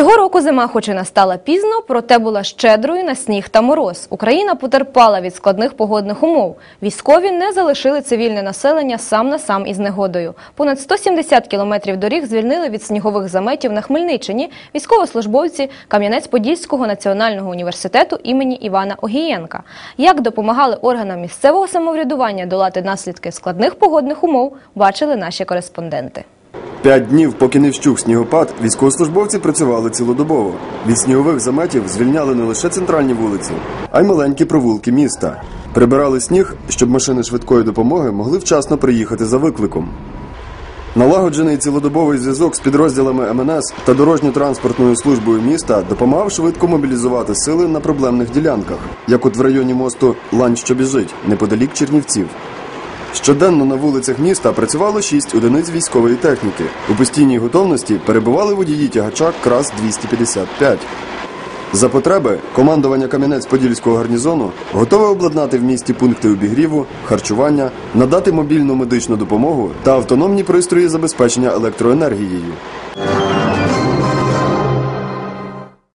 Цього року зима, хоч і настала пізно, проте була щедрою на сніг та мороз. Україна потерпала від складних погодних умов. Військові не залишили цивільне населення сам на сам із негодою. Понад 170 кілометрів доріг звільнили від снігових заметів на Хмельниччині військовослужбовці Кам'янець-Подільського національного університету імені Івана Огієнка. Як допомагали органам місцевого самоврядування долати наслідки складних погодних умов, бачили наші кореспонденти. П'ять днів, поки не вщух снігопад, військовослужбовці працювали цілодобово. Від снігових заметів звільняли не лише центральні вулиці, а й маленькі провулки міста. Прибирали сніг, щоб машини швидкої допомоги могли вчасно приїхати за викликом. Налагоджений цілодобовий зв'язок з підрозділами МНС та дорожньо-транспортною службою міста допомагав швидко мобілізувати сили на проблемних ділянках, як от в районі мосту Лань, що біжить, неподалік Чернівців. Щоденно на вулицях міста працювало шість одиниць військової техніки. У постійній готовності перебували водії тягача КРАС 255. За потреби командування Кам'янець-Подільського гарнізону готове обладнати в місті пункти обігріву, харчування, надати мобільну медичну допомогу та автономні пристрої забезпечення електроенергією.